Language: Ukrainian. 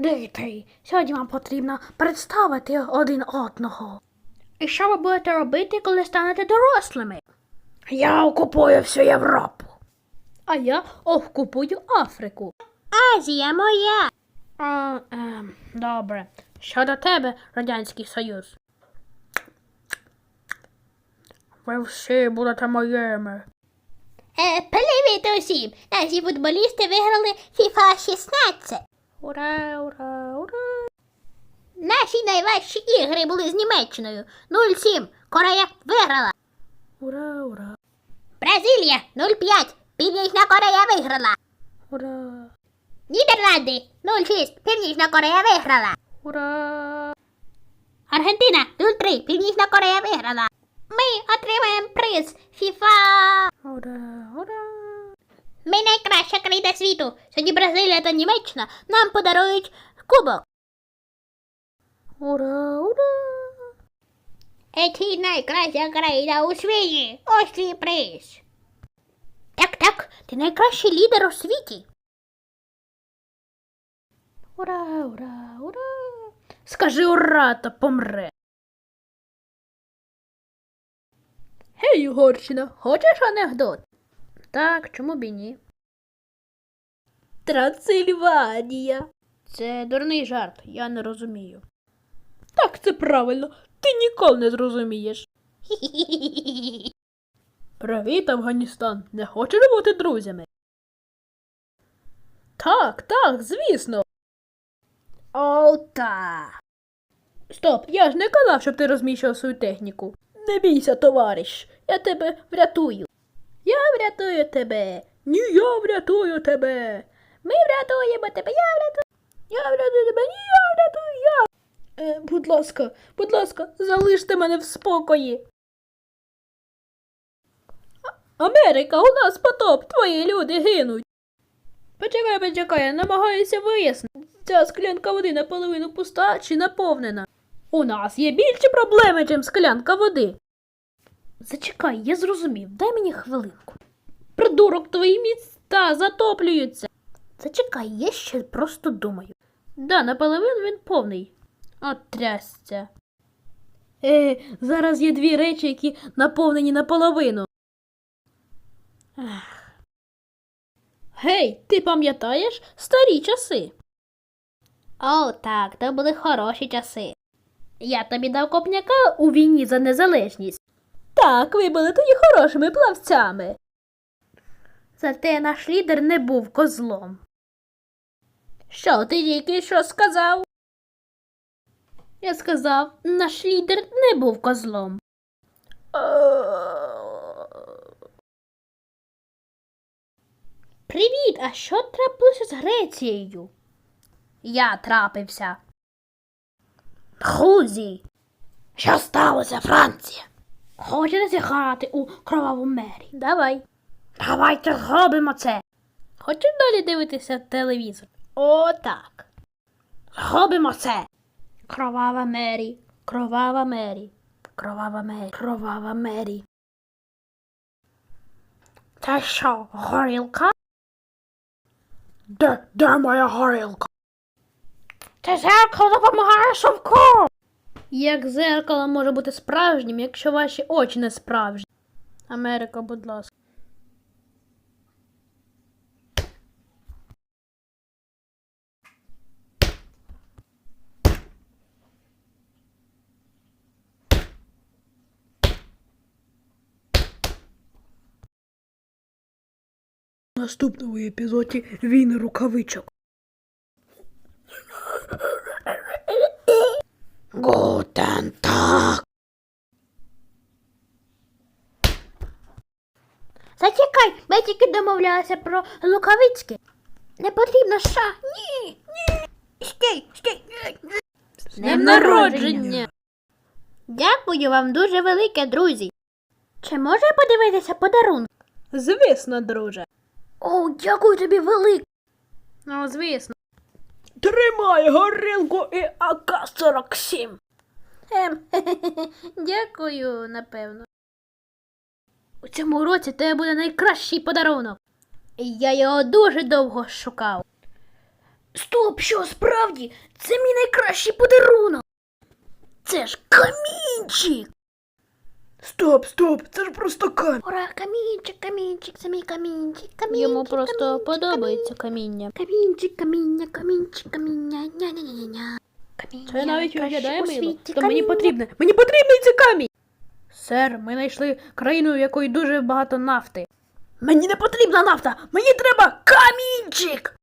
Діти, сьогодні вам потрібно представити один одного. І що ви будете робити, коли станете дорослими? Я окупую всю Європу. А я окупую Африку. Азія моя. А, ем, добре. Щодо тебе, Радянський Союз. Ви всі будете моїми. Е, привіт усім! Наші футболісти виграли FIFA 16. Ура, ура, ура. Наші найважчі ігри були з Німеччиною. 0-7. Корея виграла. Ура, ура, Бразилія 0-5. Північна Корея виграла. ура, Нідерланди 0-6. Північна Корея виграла. ура. Аргентина 0-3. Північна Корея виграла. Ми отримаємо приз FIFA. Ура, ура. Ми найкраща країна світу. Сьогодні Бразилія та Німеччина нам подарують кубок. Ура, ура. Еті найкраща країна у світі. Ось твій приз. Так, так, ти найкращий лідер у світі. Ура, ура, ура. Скажи ура та помре. Гей, Угорщина, хочеш анекдот? Так, чому б і ні? Трансильванія. Це дурний жарт, я не розумію. Так, це правильно, ти ніколи не зрозумієш. Привіт, Афганістан. Не хочеш бути друзями? Так, так, звісно. О. Стоп, я ж не казав, щоб ти розміщував свою техніку. Не бійся, товариш, я тебе врятую. Врятую тебе. Ні, я врятую тебе. Ми врятуємо тебе, я врятую. Я врятую тебе, ні, я врятую я. Е, будь ласка, будь ласка, залиште мене в спокої. Америка, у нас потоп, твої люди гинуть. Почекай, почекай, я намагаюся вияснити, ця склянка води наполовину пуста чи наповнена. У нас є більші проблеми, чим склянка води. Зачекай, я зрозумів, дай мені хвилинку. Придурок, твої міста затоплюються. Зачекай, я ще просто думаю. Да, наполовину він повний. От трясця. Е, зараз є дві речі, які наповнені наполовину. Ех. Гей, ти пам'ятаєш старі часи? О, так, то були хороші часи. Я тобі дав копняка у війні за незалежність. Так, ви були тоді хорошими плавцями. Зате наш лідер не був козлом. Що ти тільки що сказав? Я сказав, наш лідер не був козлом. Привіт, а що трапилося з Грецією? Я трапився. Друзі, що сталося, Франція? Хочете зіграти у кроваву мері? Давай. Давайте зробимо це. Хочеш далі дивитися телевізор? О, так. Зробимо це. Кровава мері, кровава мері, кровава мері, кровава мері. Це що, горілка? Де, де моя горілка? Це зеркало допомагає Совку. Як зеркало може бути справжнім, якщо ваші очі не справжні? Америка, будь ласка. Наступному епізоді війни рукавичок. Гутен так. Зачекай, ми тільки домовлялися про Лукавицьке. Не потрібно ша. Ні, ні. Стій, стій. З днем народження! Дякую вам дуже велике, друзі. Чи може подивитися подарунок? Звісно, друже. О, дякую тобі велике. Ну, звісно. Тримай горілку і АК-47. Ем, дякую, напевно. У цьому році тебе буде найкращий подарунок. І я його дуже довго шукав. Стоп, що справді? Це мій найкращий подарунок. Це ж камінчик. Стоп, стоп, це ж просто камінь. Ура, камінчик, камінчик, це мій камінчик, камінчик. Йому просто камінчик, подобається каміння. Камінчик, каміння, камінчик, каміння, ня-ня-ня-ня. Каміння, Це навіть виглядає мило. світі, То мені потрібне. Мені потрібний цей камінь. Сер, ми знайшли країну, в якої дуже багато нафти. Мені не потрібна нафта, мені треба камінчик.